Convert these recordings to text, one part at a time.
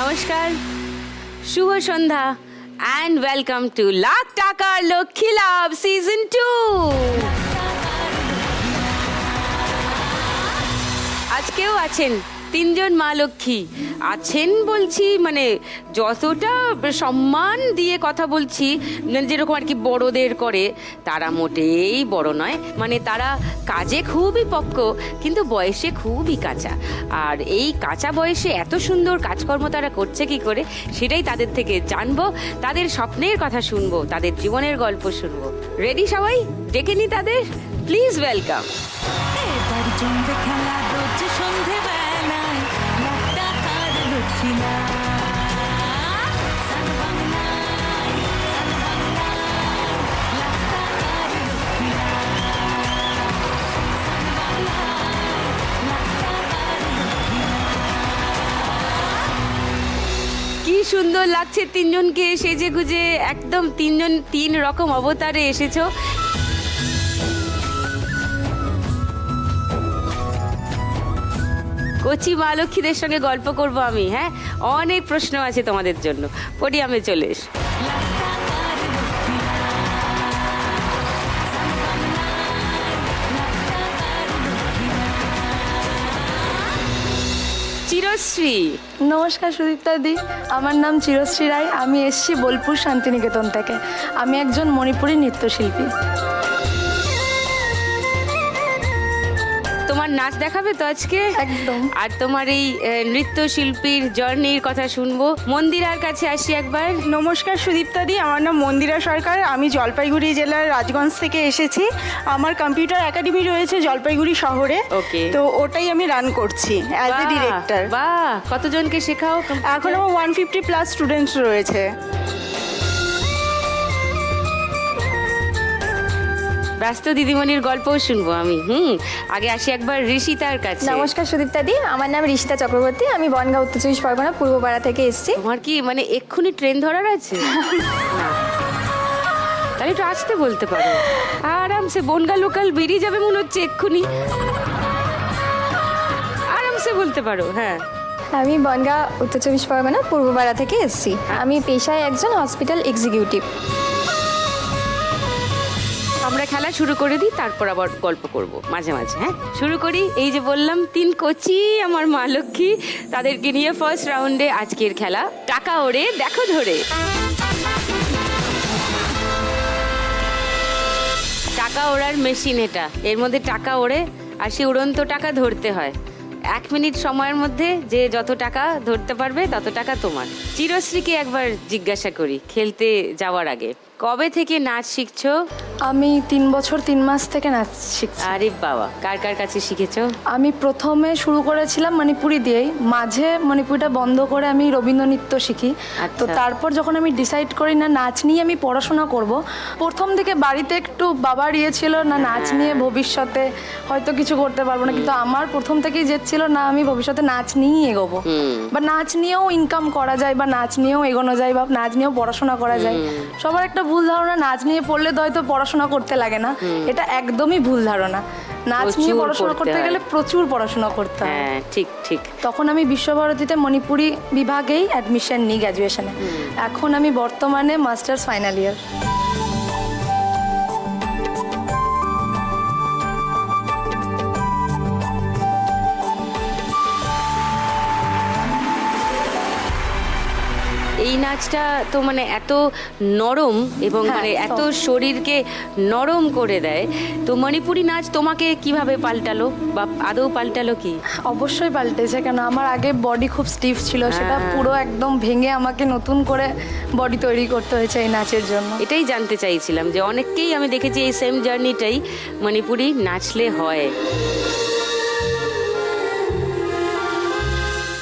নমস্কার শুভ সন্ধ্যা অ্যান্ড ওয়েলকাম টু লাখ টাকা লক্ষ্মী লাভ সিজন টু আজকেও আছেন তিনজন মা লক্ষ্মী। আছেন বলছি মানে যতটা সম্মান দিয়ে কথা বলছি, যেরকম আর কি বড়দের করে, তারা মোটেই বড় নয়। মানে তারা কাজে খুবই পক্ক, কিন্তু বয়সে খুবই কাঁচা। আর এই কাঁচা বয়সে এত সুন্দর কাজকর্ম তারা করছে কি করে, সেটাই তাদের থেকে জানব, তাদের স্বপ্নের কথা শুনব, তাদের জীবনের গল্প শুনব। রেডি সবাই? ডেকে নি তাদের? প্লিজ ওয়েলকাম খেলা, রোজ কি সুন্দর লাগছে তিনজনকে সেজে গুজে একদম তিনজন তিন রকম অবতারে এসেছ। কচি মা লক্ষ্মীদের সঙ্গে গল্প করব আমি হ্যাঁ? অনেক প্রশ্ন আছে তোমাদের জন্য। পোডিয়ামে চলে এস। চিরশ্রী। নমস্কার সুদীপ্তা দি, আমার নাম চিরশ্রী রায়, আমি এসছি বোলপুর শান্তিনিকেতন থেকে। আমি একজন মণিপুরী নৃত্যশিল্পী। নাচ দেখাবে তো আজকে? একদম। আর তোমার এই নৃত্যশিল্পীর জার্নির কথা শুনব। মন্দিরার কাছে আসি একবার। নমস্কার সুদীপ্তাদি আমার নাম মন্দিরা সরকার। আমি জলপাইগুড়ি জেলার রাজগঞ্জ থেকে এসেছি। আমার কম্পিউটার একাডেমি রয়েছে জলপাইগুড়ি শহরে। Okay. তো ওটাই আমি রান করছি অ্যাজ এ ডিরেক্টর বাহ কতজনকে শেখাও এখন আমার ওয়ান ফিফটি প্লাস স্টুডেন্টস রয়েছে। ব্যস্ত দিদিমণির গল্পও শুনব আমি হুম? আগে আসি একবার ঋষিতার কাছে। নমস্কার সুদীপ্তা দি আমার নাম ঋষিতা চক্রবর্তী আমি বনগাঁ উত্তর চব্বিশ পরগনা পূর্বপাড়া থেকে এসেছি। তোমার কি মানে এক্ষুনি ট্রেন ধরার আছে? তাহলে একটু আসতে বলতে পারো। আরামসে বনগা লোকাল বেরিয়ে যাবে মনে হচ্ছে এক্ষুনি। আরামসে বলতে পারো হ্যাঁ। আমি বনগাঁ উত্তর চব্বিশ পরগনা পূর্বপাড়া থেকে এসেছি। আমি পেশায় একজন হসপিটাল এক্সিকিউটিভ আমরা খেলা শুরু করে দিই, তারপর আবার গল্প করব, মাঝে মাঝে হ্যাঁ? শুরু করি, এই যে বললাম, তিন কোচি, আমার মা লক্ষ্মী, তাদেরকে নিয়ে ফার্স্ট রাউন্ডে আজকের খেলা। টাকা ওড়ে, দেখো ধরে। টাকা ওড়ার মেশিন এটা। এর মধ্যে টাকা ওড়ে, আর সে উড়ন্ত টাকা ধরতে হয়। এক মিনিট সময়ের মধ্যে যে যত টাকা ধরতে পারবে, তত টাকা তোমার। চিরশ্রীকে একবার জিজ্ঞাসা করি, খেলতে যাওয়ার আগে। কবে থেকে নাচ শিখছো? আমি তিন বছর তিন মাস থেকে নাচ শিখছি। আরে বাবা কার কার কাছে শিখেছো? আমি প্রথমে শুরু করেছিলাম মণিপুরি দিয়েই। মাঝে মণিপুরিটা বন্ধ করে আমি রবীন্দ্র নৃত্য শিখি। তো আচ্ছা। তারপর যখন আমি ডিসাইড করি না নাচ নিয়ে আমি পড়াশোনা করব প্রথম দিকে বাড়িতে একটু বাবার ইয়ে ছিল না নাচ নিয়ে ভবিষ্যতে হয়তো কিছু করতে পারব না কিন্তু আমার প্রথম থেকেই জেদ ছিল না আমি ভবিষ্যতে নাচ নিয়েই এগোবো। বা নাচ নিয়েও ইনকাম করা যায় বা নাচ নিয়েও এগোনো যায় বা নাচ নিয়েও পড়াশোনা করা যায়। সবার একটা ভুল ধারণা নাচ নিয়ে পড়লে তো হয়তো পড়াশোনা করতে লাগে না। এটা একদমই ভুল ধারণা। নাচ নিয়ে পড়াশোনা করতে গেলে প্রচুর পড়াশোনা করতে হয়। হ্যাঁ ঠিক ঠিক। তখন আমি বিশ্বভারতীতে মণিপুরি বিভাগেই অ্যাডমিশন নিই গ্র্যাজুয়েশনে এখন আমি বর্তমানে মাস্টার্স ফাইনাল ইয়ার নাচটা তো মানে এত নরম এবং হ্যাঁ, মানে এত শরীরকে নরম করে দেয়। তো মণিপুরি নাচ তোমাকে কীভাবে পাল্টালো বা আদৌ পাল্টালো কি? অবশ্যই পাল্টেছে কেন আমার আগে বডি খুব স্টিফ ছিল সেটা পুরো একদম ভেঙে আমাকে নতুন করে বডি তৈরি করতে হয়েছে এই নাচের জন্য। এটাই জানতে চাইছিলাম যে অনেককেই আমি দেখেছি এই সেম জার্নিটাই মণিপুরি নাচলে হয়।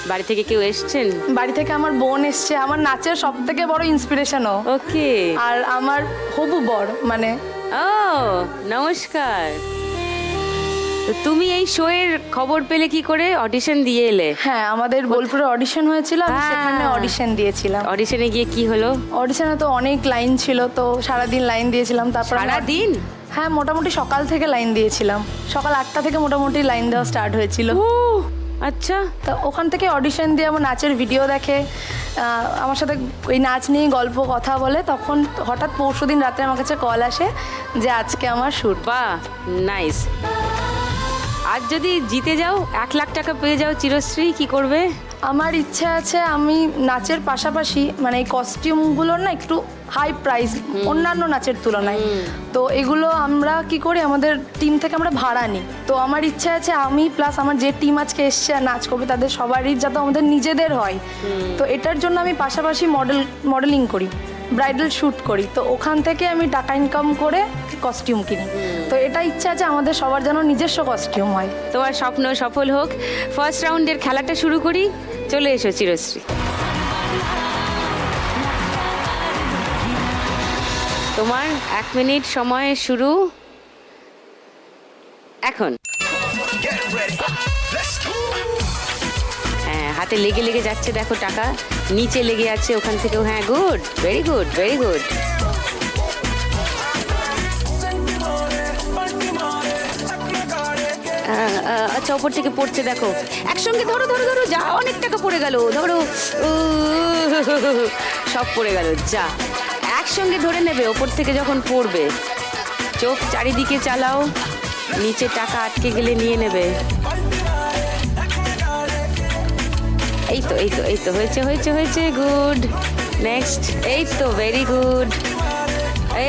বাড়ি থেকে কেউ এসছেন? বাড়ি থেকে আমার বোন এসছে আমার নাচের সব থেকে বড় ইন্সপিরেশনও ওকে। আর আমার হবু বর মানে ও নমস্কার। তো তুমি এই শো এর খবর পেলে কি করে? অডিশন দিয়ে এলে। হ্যাঁ আমাদের বোলপুরে অডিশন হয়েছিল আমি হ্যাঁ। সেখানে অডিশন দিয়েছিলাম। অডিশনে গিয়ে কি হলো? অডিশনে তো অনেক লাইন ছিল তো সারাদিন লাইন দিয়েছিলাম তারপর আমি- সারা দিন হ্যাঁ মোটামুটি সকাল থেকে লাইন দিয়েছিলাম। সকাল আটটা থেকে মোটামুটি লাইন দেওয়া স্টার্ট হয়েছিল। আচ্ছা তা ওখান থেকে অডিশন দিয়ে আমার নাচের ভিডিও দেখে আমার সাথে ওই নাচ নিয়ে গল্প কথা বলে, তখন হঠাৎ পরশু দিন রাতে আমার কাছে কল আসে যে আজকে আমার শ্যুট বা নাইস আজ যদি জিতে যাও এক লাখ টাকা পেয়ে যাও চিরশ্রী কি করবে? আমার ইচ্ছা আছে আমি নাচের পাশাপাশি মানে এই কস্টিউমগুলোর না একটু হাই প্রাইস অন্যান্য নাচের তুলনায়। তো এগুলো আমরা কি করি আমাদের টিম থেকে আমরা ভাড়া নিই। তো আমার ইচ্ছা আছে আমি প্লাস আমার যে টিম আজকে এসছে নাচ করবে তাদের সবারই যাতে আমাদের নিজেদের হয়। তো এটার জন্য আমি পাশাপাশি মডেল মডেলিং করি। ব্রাইডাল শ্যুট করি। তো ওখান থেকে আমি টাকা ইনকাম করে কস্টিউম কিনি। তো এটা ইচ্ছা আছে আমাদের সবার যেন নিজস্ব কস্টিউম হয়। তোমার স্বপ্ন সফল হোক। ফার্স্ট রাউন্ডের খেলাটা শুরু করি। চলে এসো চিরশ্রী। তোমার এক মিনিট সময় শুরু। এখন। হ্যাঁ হাতে লেগে লেগে যাচ্ছে দেখো টাকা। নিচে লেগে আছে ওখান থেকেও হ্যাঁ good very good very good আচ্ছা ওপর থেকে পড়ছে, দেখো। একসঙ্গে ধরো ধরো ধরো, যা, অনেক টাকা পড়ে গেল। ধরো সব পড়ে গেল, যা। একসঙ্গে ধরে নেবে, ওপর থেকে যখন পড়বে। চোখ চারিদিকে চালাও, নিচে টাকা আটকে গেলে নিয়ে নেবে। এই তো এই তো এই তো হয়েছে হয়েছে হয়েছে গুড নেক্সট এই তো ভেরি গুড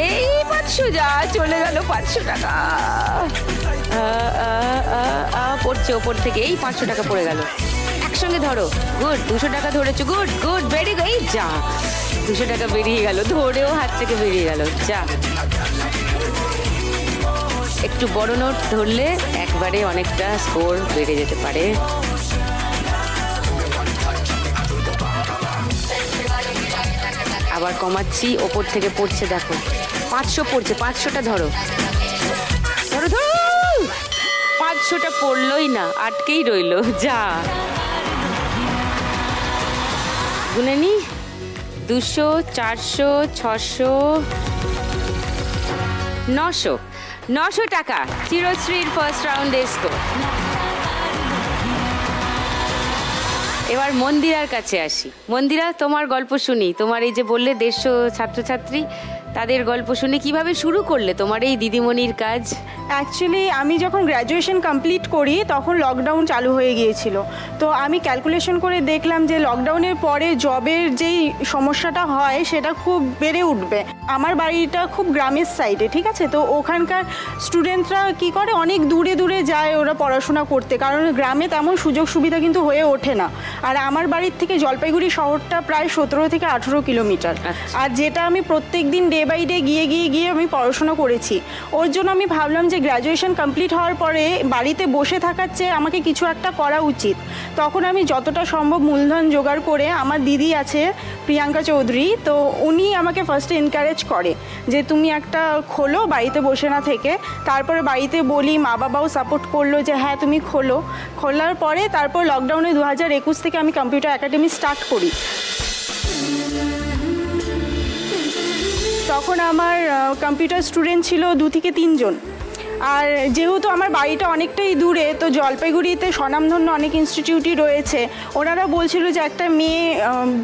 এই পাঁচশো যা, চলে গেল পাঁচশো টাকা। পড়ছে ওপর থেকে, এই পাঁচশো টাকা পড়ে গেল। একসঙ্গে ধরো গুড দুশো টাকা ধরেছো গুড গুড ভেরি গুড এই যা। দুশো টাকা বেরিয়ে গেল, ধরেও হাত থেকে বেরিয়ে গেল, যা। একটু বড় নোট ধরলে একবারে অনেকটা স্কোর বেড়ে যেতে পারে। আবার কমাচ্ছি, ওপর থেকে পড়ছে দেখো। পাঁচশো পড়ছে, পাঁচশোটা ধরো। ধরো ধরো! পাঁচশোটা পড়লোই না, আটকেই রইল, যা। গুনে নি। দুশো, চারশো, ছশো, নশো। নশো টাকা, চিরশ্রীর ফার্স্ট রাউন্ডে স্কোর এবার মন্দিরার কাছে আসি। মন্দিরা তোমার গল্প শুনি। তোমার এই যে বললে দেড়শো ছাত্রছাত্রী তাদের গল্প শুনে কীভাবে শুরু করলে তোমার এই দিদিমণির কাজ? অ্যাকচুয়ালি আমি যখন গ্র্যাজুয়েশন কমপ্লিট করি তখন লকডাউন চালু হয়ে গিয়েছিল। তো আমি ক্যালকুলেশন করে দেখলাম যে লকডাউনের পরে জবের যেই সমস্যাটা হয় সেটা খুব বেড়ে উঠবে। আমার বাড়িটা খুব গ্রামের সাইডে ঠিক আছে? তো ওখানকার স্টুডেন্টরা কি করে? অনেক দূরে দূরে যায় ওরা পড়াশোনা করতে। কারণ গ্রামে তেমন সুযোগ সুবিধা কিন্তু হয়ে ওঠে না। আর আমার বাড়ির থেকে জলপাইগুড়ি শহরটা প্রায় সতেরো থেকে আঠেরো কিলোমিটার। আচ্ছা। আর যেটা আমি প্রত্যেক দিন ডে বাই ডে গিয়ে গিয়ে গিয়ে আমি পড়াশোনা করেছি। ওর জন্য আমি ভাবলাম যে গ্র্যাজুয়েশন কমপ্লিট হওয়ার পরে বাড়িতে বসে থাকার চেয়ে আমাকে কিছু একটা করা উচিত। তখন আমি যতটা সম্ভব মূলধন জোগাড় করে আমার দিদি আছে, প্রিয়াঙ্কা চৌধুরী, তো উনি আমাকে ফার্স্টে এনকারেজ করে যে তুমি একটা খোলো বাড়িতে বসে না থেকে। তারপরে বাড়িতে বলি মা বাবাও সাপোর্ট করল যে হ্যাঁ তুমি খোলো। খোলার পরে তারপর লকডাউনে দু হাজার একুশ থেকে আমি কম্পিউটার একাডেমি স্টার্ট করি। তখন আমার কম্পিউটার স্টুডেন্ট ছিল দু থেকে তিনজন। আর যেহেতু আমার বাড়িটা অনেকটাই দূরে, তো জলপাইগুড়িতে স্বনামধন্য অনেক ইনস্টিটিউটই রয়েছে। ওনারা বলছিল যে একটা মেয়ে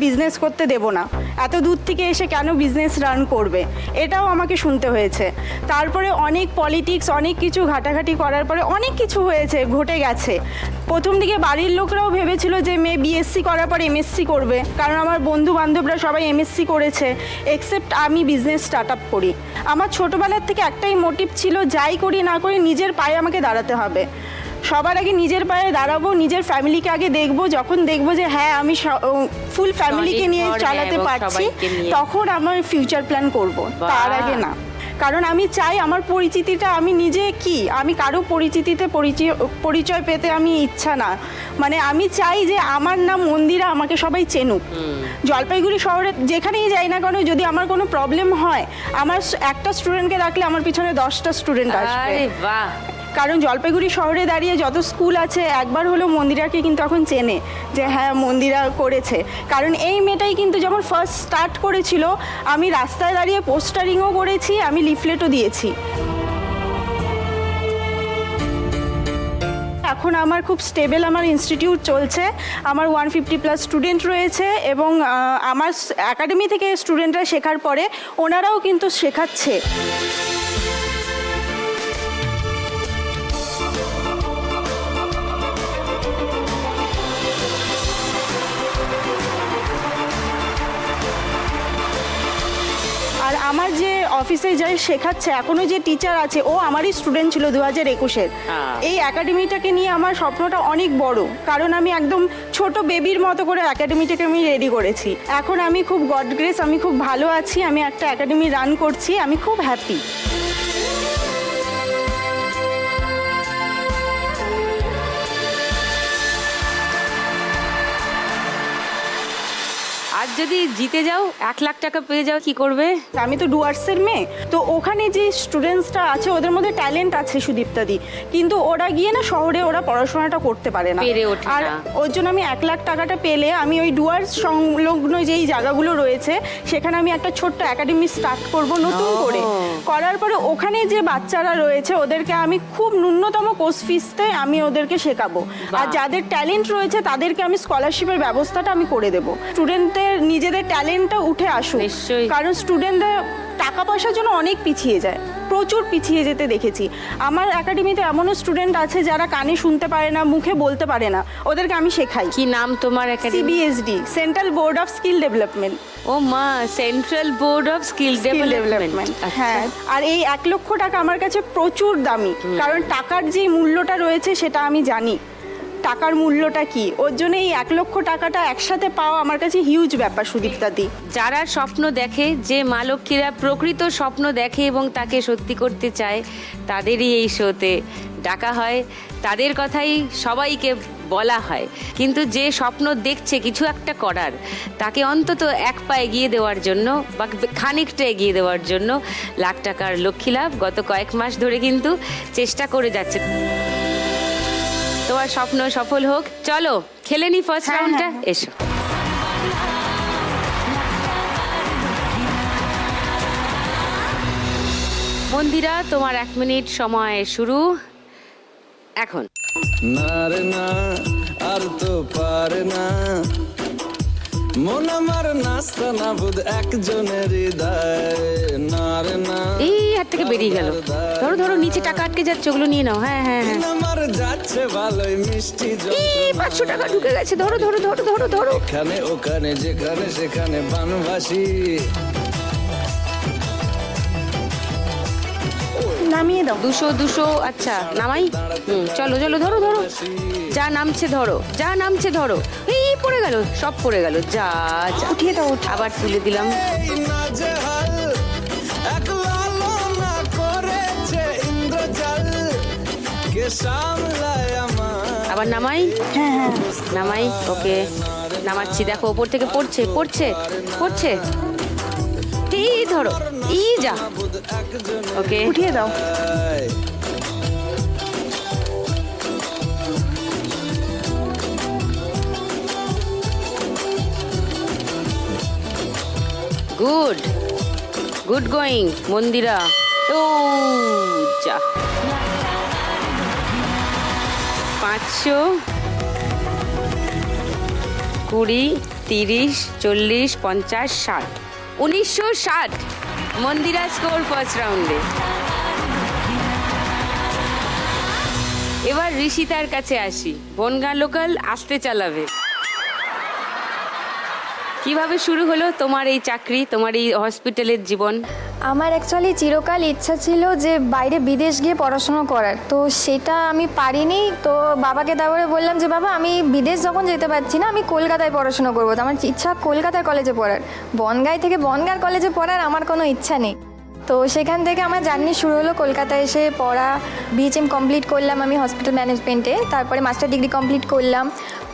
বিজনেস করতে দেব না। এত দূর থেকে এসে কেন বিজনেস রান করবে? এটাও আমাকে শুনতে হয়েছে। তারপরে অনেক পলিটিক্স অনেক কিছু ঘাটাঘাটি করার পরে অনেক কিছু হয়েছে, ঘটে গেছে। প্রথম দিকে বাড়ির লোকরাও ভেবেছিল যে মেয়ে বিএসসি করার পর এমএসসি করবে। কারণ আমার বন্ধু বান্ধবরা সবাই এমএসসি করেছে এক্সেপ্ট আমি বিজনেস স্টার্ট আপ করি। আমার ছোটোবেলার থেকে একটাই মোটিভ ছিল যাই করি না করি নিজের পায়ে আমাকে দাঁড়াতে হবে। সবার আগে নিজের পায়ে দাঁড়াবো নিজের ফ্যামিলিকে আগে দেখব যখন দেখব যে হ্যাঁ আমি ফুল ফ্যামিলিকে নিয়ে চালাতে পারছি তখন আমার ফিউচার প্ল্যান করব। তার আগে না। কারণ আমি চাই আমার পরিচিতিটা আমি নিজে কি? আমি কারও পরিচিতিতে পরিচয় পরিচয় পেতে আমি ইচ্ছা না। মানে আমি চাই যে আমার নাম মন্দিরা আমাকে সবাই চেনুক। জলপাইগুড়ি শহরে যেখানেই যাই না কেন যদি আমার কোনো প্রবলেম হয় আমার একটা স্টুডেন্টকে রাখলে আমার পিছনে দশটা স্টুডেন্ট আসবে। কারণ জলপাইগুড়ি শহরে দাঁড়িয়ে যত স্কুল আছে, একবার হলেও মন্দিরাকে কিন্তু এখন চেনে যে হ্যাঁ মন্দিরা করেছে। কারণ এই মেয়েটাই কিন্তু যখন ফার্স্ট স্টার্ট করেছিল, আমি রাস্তায় দাঁড়িয়ে পোস্টারিংও করেছি, আমি লিফলেটও দিয়েছি। এখন আমার খুব স্টেবল আমার ইনস্টিটিউট চলছে, আমার ওয়ান ফিফটি প্লাস স্টুডেন্ট রয়েছে এবং আমার একাডেমি থেকে স্টুডেন্টরা শেখার পরে ওনারাও কিন্তু শেখাচ্ছে। আমার যে অফিসে যাই শেখাচ্ছে এখনও যে টিচার আছে ও আমারই স্টুডেন্ট ছিল দু হাজার একুশের। হ্যাঁ। এই একাডেমিটাকে নিয়ে আমার স্বপ্নটা অনেক বড় কারণ আমি একদম ছোট বেবির মতো করে একাডেমিটাকে আমি রেডি করেছি। এখন আমি খুব গড গ্রেস আমি খুব ভালো আছি আমি একটা একাডেমি রান করছি আমি খুব হ্যাপি আর যদি জিতে যাও এক লাখ টাকা পেয়ে যাও কি করবে? আমি তো ডুয়ার্সের মেয়ে তো ওখানে যে স্টুডেন্টসটা আছে ওদের মধ্যে ট্যালেন্ট আছে সুদীপ্তাদি কিন্তু ওরা গিয়ে না শহরে ওরা পড়াশোনাটা করতে পারে না। পেরে ওঠে আর না। ওর জন্য আমি এক লাখ টাকাটা পেলে আমি ওই ডুয়ার্স সংলগ্ন যেই জায়গাগুলো রয়েছে সেখানে আমি একটা ছোট্ট একাডেমি স্টার্ট করব নতুন করে। করার পরে ওখানে যে বাচ্চারা রয়েছে ওদেরকে আমি খুব ন্যূনতম কোর্স ফিসতে আমি ওদেরকে শেখাবো। আর যাদের ট্যালেন্ট রয়েছে তাদেরকে আমি স্কলারশিপের ব্যবস্থাটা আমি করে দেবো। স্টুডেন্টদের নিজেদের ট্যালেন্টটা উঠে আসুক। নিশ্চয়ই। কারণ স্টুডেন্টদের টাকা পয়সার জন্য অনেক পিছিয়ে যায়। প্রচুর পিছিয়ে যেতে দেখেছি। আমার একাডেমিতে এমনও স্টুডেন্ট আছে যারা কানে শুনতে পারে না মুখে বলতে পারে না। ওদেরকে আমি শেখাই। কি নাম তোমার CBSD central board of skill development ও মা central board of skill development হ্যাঁ। আর এই এক লক্ষ টাকা আমার কাছে প্রচুর দামি। কারণ টাকার যে মূল্যটা রয়েছে সেটা আমি জানি। টাকার মূল্যটা কি? ওর জন্য এই এক লক্ষ টাকাটা একসাথে পাওয়া আমার কাছে হিউজ ব্যাপার সুদীপ্তাদি যারা স্বপ্ন দেখে, যে মা লক্ষ্মীরা প্রকৃত স্বপ্ন দেখে এবং তাকে সত্যি করতে চায়, তাদেরই এই শোতে ডাকা হয়। তাদের কথাই সবাইকে বলা হয়। কিন্তু যে স্বপ্ন দেখছে, কিছু একটা করার, তাকে অন্তত এক পা এগিয়ে দেওয়ার জন্য বা খানিকটা এগিয়ে দেওয়ার জন্য লাখ টাকার লক্ষ্মী লাভ গত কয়েক মাস ধরে কিন্তু চেষ্টা করে যাচ্ছে। তোমার স্বপ্ন সফল হোক। চলো খেলে নি ফার্স্ট হ্যাঁ, রাউন্ডটা হ্যাঁ। এসো। মন্দিরা তোমার এক মিনিট সময় শুরু। এখন। না রে না আর তো পারে না। মন আমার নাস্তা না বুধ একজনের এই হাত থেকে বেরিয়ে গেল। ধরো ধরো নিচে টাকা আটকে যাচ্ছে ওগুলো নিয়ে নাও। হ্যাঁ হ্যাঁ হ্যাঁ। আমার যাচ্ছে ভালোই মিষ্টি পাঁচশো টাকা ঢুকে গেছে। ধরো ধরো ধরো ধরো ধরো। এখানে ওখানে যেখানে সেখানে বানবাসী নামিয়ে দাও। দুশো দুশো আচ্ছা নামাই। চলো চলো ধরো ধরো। যা নামছে ধরো। যা নামছে ধরো। এই পড়ে গেল সব পড়ে গেল যা যা। উঠিয়ে দাও আবার তুলে দিলাম। আবার নামাই? হ্যাঁ হ্যাঁ। নামাই? ওকে। নামাচ্ছি। দেখো ওপর থেকে পড়ছে পড়ছে পড়ছে। ধরো এই যা। ওকে। উঠিয়ে দাও। গুড গুড গোয়িং মন্দিরা ও, যা। পাঁচশো, কুড়ি, তিরিশ, চল্লিশ, পঞ্চাশ, ষাট। উনিশশো ষাট। মন্দিরা স্কোর ফার্স্ট রাউন্ডে এবার ঋষিতার কাছে আসি। বনগাঁ লোকাল আসতে চালাবে। কীভাবে শুরু হলো তোমার এই চাকরি, তোমার এই হসপিটালের জীবন? আমার অ্যাকচুয়ালি চিরকাল ইচ্ছা ছিল যে বাইরে বিদেশ গিয়ে পড়াশোনা করার। তো সেটা আমি পারিনি। তো বাবাকে তারপরে বললাম যে, বাবা, আমি বিদেশ যখন যেতে পারছি না, আমি কলকাতায় পড়াশোনা করব। তো আমার ইচ্ছা কলকাতার কলেজে পড়ার। বনগাঁয় থেকে বনগাঁর কলেজে পড়ার আমার কোনো ইচ্ছা নেই। তো সেখান থেকে আমার জার্নি শুরু হলো কলকাতায় এসে পড়া। বিএচএম কমপ্লিট করলাম আমি হসপিটাল ম্যানেজমেন্টে তারপরে মাস্টার ডিগ্রি কমপ্লিট করলাম।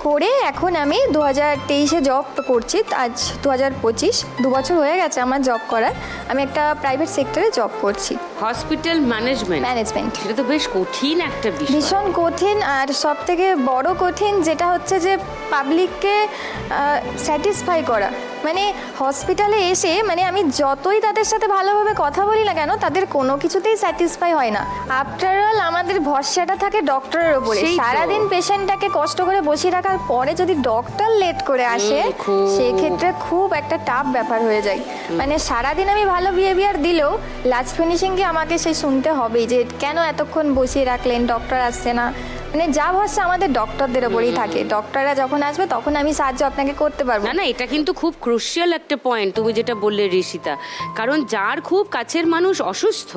করে এখন আমি দু হাজার তেইশে জব করছি। আজ দু হাজার পঁচিশ দু বছর হয়ে গেছে আমার জব করার। আমি একটা প্রাইভেট সেক্টরে জব করছি। Hospital management. ম্যানেজমেন্ট। এটা তো বেশ কঠিন একটা বিষয়। ভীষণ কঠিন আর সব থেকে বড় কঠিন যেটা হচ্ছে যে পাবলিককে স্যাটিসফাই করা। মানে হসপিটালে এসে মানে আমি যতই তাদের সাথে ভালোভাবে কথা বলি না কেন তাদের কোনো কিছুতেই স্যাটিসফাই হয় না। আফটার অল আমাদের ভরসাটা থাকে ডক্টরের ওপরে সারাদিন পেশেন্টটাকে কষ্ট করে বসিয়ে রাখার পরে যদি ডক্টর লেট করে আসে সেক্ষেত্রে খুব একটা টাফ ব্যাপার হয়ে যায়। মানে সারাদিন আমি ভালো বিহেভিয়ার দিলেও লাস্ট ফিনিশিংকে আমাকে সে শুনতে হবে যে কেন এতক্ষণ বসিয়ে রাখলেন ডক্টর আসছে না। মানে যা ভরসা আমাদের ডক্টরদের ওপরেই থাকে। ডক্টররা যখন আসবে তখন আমি সাহায্য আপনাকে করতে পারব। না না এটা কিন্তু খুব ক্রুশিয়াল একটা পয়েন্ট তুমি যেটা বললে ঋষিতা। কারণ যার খুব কাছের মানুষ অসুস্থ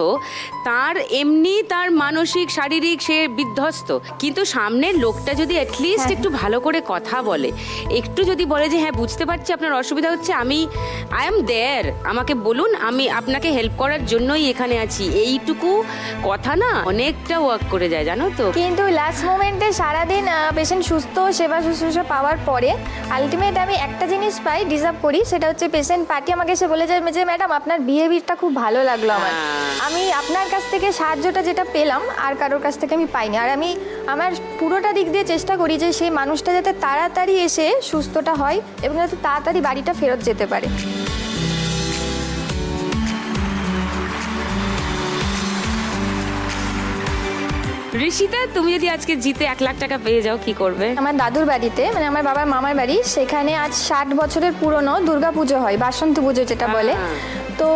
তার এমনি তার মানসিক শারীরিক সে বিধ্বস্ত। কিন্তু সামনের লোকটা যদি অ্যাটলিস্ট একটু ভালো করে কথা বলে একটু যদি বলে যে হ্যাঁ বুঝতে পারছি আপনার অসুবিধা হচ্ছে আমি আই এম দেয়ার আমাকে বলুন আমি আপনাকে হেল্প করার জন্যই এখানে আছি। এইটুকু কথা না অনেকটা ওয়ার্ক করে যায় জানো তো? কিন্তু লাস্ট মোমেন্টে সারাদিন পেশেন্ট সুস্থ সেবা শুশ্রূষা পাওয়ার পরে আলটিমেট আমি একটা জিনিস পাই ডিজার্ভ করি সেটা হচ্ছে পেশেন্ট পার্টি আমাকে এসে বলে যায় যে ম্যাডাম আপনার বিহেভিয়ারটা খুব ভালো লাগল আমার। হ্যাঁ। আমি আপনার কাছ থেকে সাহায্যটা যেটা পেলাম আর কারোর কাছ থেকে আমি পাইনি। আর আমি আমার পুরোটা দিক দিয়ে চেষ্টা করি যে সেই মানুষটা যাতে তাড়াতাড়ি এসে সুস্থটা হয় এবং যাতে তাড়াতাড়ি বাড়িটা ফেরত যেতে পারে। ঋষিতা তুমি যদি আজকে জিতে এক লাখ টাকা পেয়ে যাও কি করবে? আমার দাদুর বাড়িতে মানে আমার বাবার মামার বাড়ি সেখানে আজ ষাট বছরের পুরনো দুর্গা পুজো হয় বাসন্তী পুজো যেটা বলে। তো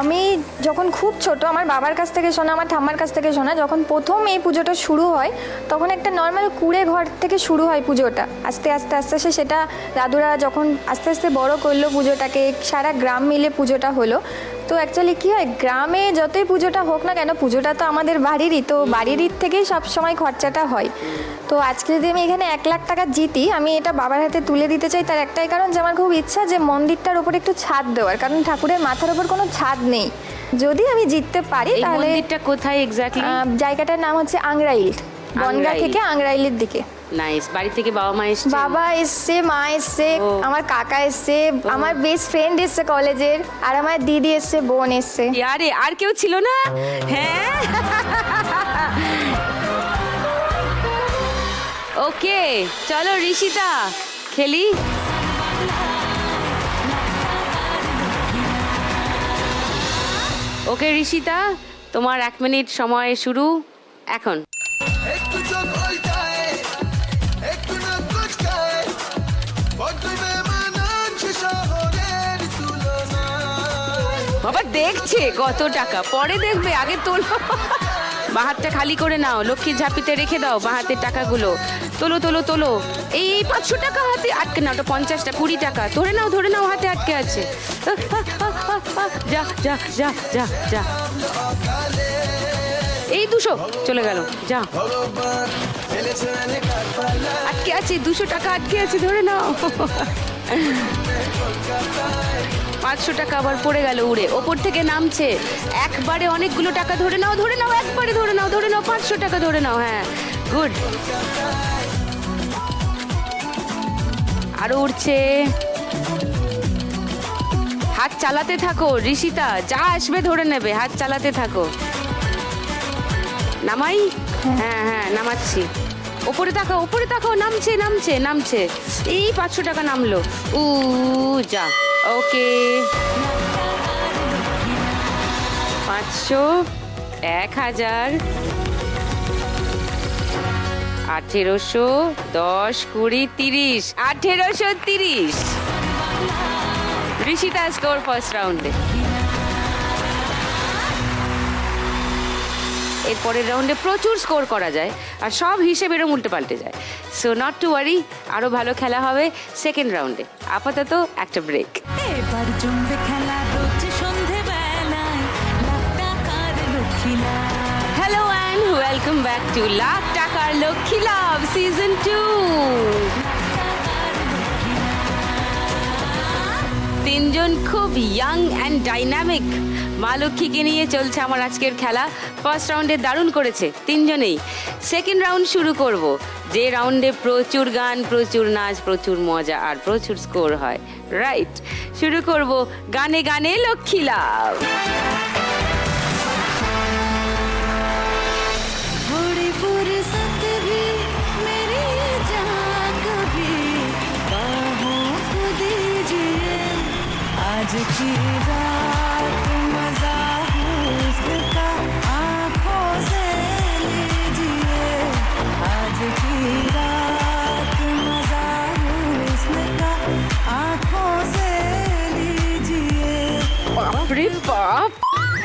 আমি যখন খুব ছোট আমার বাবার কাছ থেকে শোনা আমার ঠাম্মার কাছ থেকে শোনা যখন প্রথম এই পুজোটা শুরু হয় তখন একটা নর্মাল কুড়ে ঘর থেকে শুরু হয় পুজোটা। আস্তে আস্তে আস্তে আস্তে সেটা দাদুরা যখন আস্তে আস্তে বড় করল পুজোটাকে সারা গ্রাম মিলে পুজোটা হলো। তো অ্যাকচুয়ালি কী হয় গ্রামে যতই পুজোটা হোক না কেন পুজোটা তো আমাদের বাড়িরই তো বাড়িরই থেকেই সব সময় খরচাটা হয়। তো আজকে যদি আমি এখানে এক লাখ টাকা জিতি আমি এটা বাবার হাতে তুলে দিতে চাই তার একটাই কারণ যে আমার খুব ইচ্ছা যে মন্দিরটার উপর একটু ছাদ দেওয়ার কারণ ঠাকুরের মাথার উপর কোনো ছাদ নেই। যদি আমি জিততে পারি তাহলে মন্দিরটা কোথায় এক্স্যাক্টলি জায়গাটার নাম হচ্ছে আংরাইল বনগা থেকে আংরাইলের দিকে। নাইস বাড়ি থেকে বাবা মা এসছে? বাবা এসছে মা এসছে আমার কাকা এসছে আমার বেস্ট ফ্রেন্ড এসছে কলেজের আর আমার দিদি এসছে বোন এসছে। আরে আর কেউ ছিল না? হ্যাঁ? ওকে চলো ঋষিতা খেলি। ওকে ঋষিতা তোমার এক মিনিট সময় শুরু এখন। দেখছে কত টাকা। পরে দেখবে, আগে তোলো। বাহাতটা খালি করে নাও, লক্ষ্মীর ঝাঁপিতে রেখে দাও বাহাতের টাকাগুলো। তোলো তোলো তোলো। এই পাঁচশো টাকা হাতে আটকে নাও, ওটা পঞ্চাশটা, কুড়ি টাকা। ধরে নাও ধরে নাও হাতে আটকে আছে। যা যা যা যা যা। এই দুশো চলে গেল, যা। আটকে আছে, দুশো টাকা আটকে আছে, ধরে নাও। পাঁচশো টাকা আবার পড়ে গেল উড়ে। ওপর থেকে নামছে। একবারে অনেকগুলো টাকা ধরে নাও ধরে নাও একবারে ধরে নাও ধরে নাও পাঁচশো টাকা ধরে নাও হ্যাঁ। গুড আরও উঠছে হাত চালাতে থাকো ঋষিতা যা আসবে ধরে নেবে হাত চালাতে থাকো। নামাই? হ্যাঁ হ্যাঁ নামাচ্ছি। ওপরে তাকাও ওপরে তাকাও নামছে নামছে নামছে। এই পাঁচশো টাকা নামলো। উ যা। ওকে পাঁচশো এক হাজার আঠেরোশো দশ কুড়ি তিরিশ আঠেরোশো তিরিশ। ঋষিতা স্কোর ফার্স্ট রাউন্ডে এর পরের রাউন্ডে প্রচুর স্কোর করা যায় আর সব হিসেবে এরম উল্টে পাল্টে যায়। সো নট টু ওয়ারি আরও ভালো খেলা হবে সেকেন্ড রাউন্ডে আপাতত একটা ব্রেক এবার জমবে খেলা রোজ সন্ধেবেলায় লাখ টাকার Lakshmi hello and welcome back to lakh টাকার লক্ষ্মী লাভ সিজন টু তিনজন খুব ইয়াং অ্যান্ড ডাইনামিক মা লক্ষ্মীকে নিয়ে চলছে আমার আজকের খেলা। ফার্স্ট রাউন্ডে দারুণ করেছে, তিনজনেই। সেকেন্ড রাউন্ড শুরু করব। যে রাউন্ডে প্রচুর গান, প্রচুর নাচ, প্রচুর মজা আর প্রচুর স্কোর হয়। রাইট শুরু করব গানে গানে লক্ষ্মী লাভ। Thank you.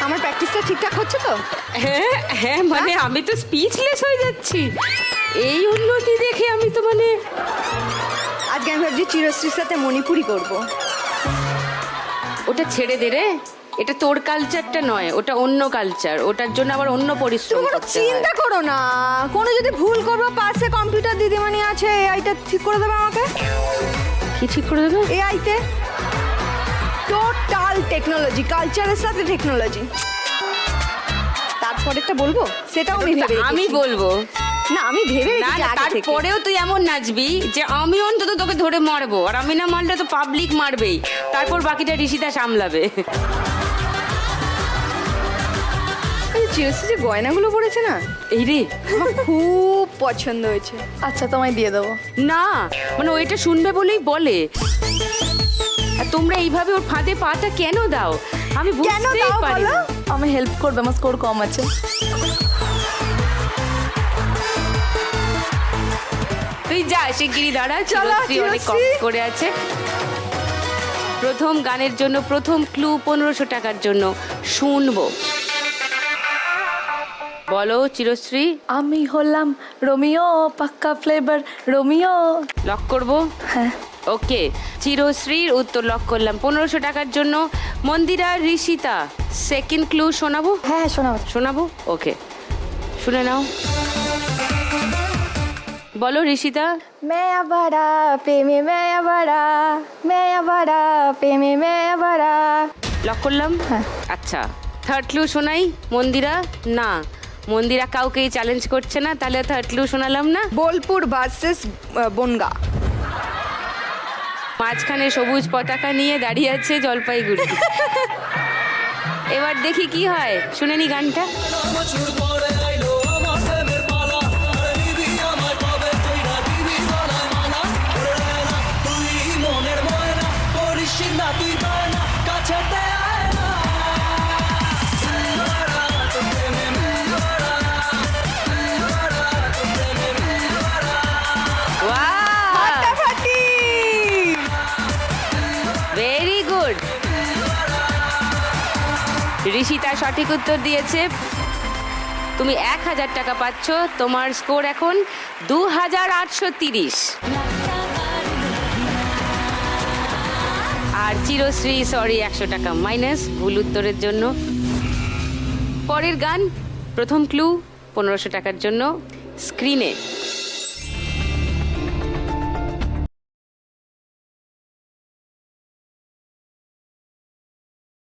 আমার প্র্যাকটিসটা ঠিকঠাক হচ্ছে তো? হ্যাঁ হ্যাঁ মানে আমি তো স্পিচলেস হয়ে যাচ্ছি। এই উন্নতি দেখে আমি তো মানে আজকে আমি ভাবছি চিরশ্রীর সাথে মণিপুরি করব। ওটা ছেড়ে দে রে। এটা তোর কালচারটা নয় ওটা অন্য কালচার ওটার জন্য আবার অন্য পরিশ্রম কোনো হয়। চিন্তা করো না। কোনো যদি ভুল করব পাশে কম্পিউটার দিদিমণি আছে এআইটা ঠিক করে দেবে আমাকে? কি ঠিক করে দেবে? এআইতে টোটাল টেকনোলজি কালচারের সাথে টেকনোলজি তারপরেরটা বলব? সেটাও আমি ভেবে আমি রেখেছি। বলব। না আমি ভেবে না রেখেছি না আগে থেকে। তারপরেও তুই এমন নাচবি যে আমি অন্তত তোকে ধরে মারবো আর আমি না মারলে তো পাবলিক মারবেই। তারপর বাকিটা ঋষিতা সামলাবে। এই যে গয়নাগুলো পড়েছে না এই রে। আমার খুব পছন্দ হয়েছে। আচ্ছা তোমায় দিয়ে দেবো। না মানে ওইটা শুনবে বলেই বলে। আর তোমরা এইভাবে ওর ফাঁদে পাটা কেন দাও? আমি কেন বুঝতেই দাও পারি বলো? না। আমি হেল্প করবে আমার স্কোর কম আছে। তুই যা শিগগিরি দাঁড়া চলো, চিরশ্রী অনেক কম চিরশ্রী। করে আছে। প্রথম গানের জন্য প্রথম ক্লু পনেরোশো টাকার জন্য শুনব। বলো চিরশ্রী। আমি হলাম রোমিও পাক্কা ফ্লেভার রোমিও। লক করব? হ্যাঁ। ওকে চিরশ্রীর উত্তর লক করলাম। পনেরোশো টাকার জন্য মন্দিরা ঋষিতা সেকেন্ড ক্লু শোনাবো? হ্যাঁ শোনাও শোনাবো? ওকে শুনে নাও। বলো ঋষিতা। মেয়া বাড়া প্রেমে মেয়া বাড়া মেয়া বাড়া প্রেমে মেয়া বাড়া লক করলাম? হ্যাঁ। আচ্ছা থার্ড ক্লু শোনাই। মন্দিরা? না। মন্দিরা কাউকেই চ্যালেঞ্জ করছে না তাহলে থার্ড ক্লু শোনালাম না? বোলপুর ভার্সেস বনগা। মাঝখানে সবুজ পতাকা নিয়ে দাঁড়িয়ে আছে জলপাইগুড়ি। এবার দেখি কি হয়। শুনে নি গানটা। ঋষিতা সঠিক উত্তর দিয়েছে। তুমি এক হাজার টাকা পাচ্ছ। তোমার স্কোর এখন দু হাজার আটশো তিরিশ। আর চিরশ্রী সরি একশো টাকা মাইনাস ভুল উত্তরের জন্য। পরের গান, প্রথম ক্লু পনেরোশো টাকার জন্য স্ক্রিনে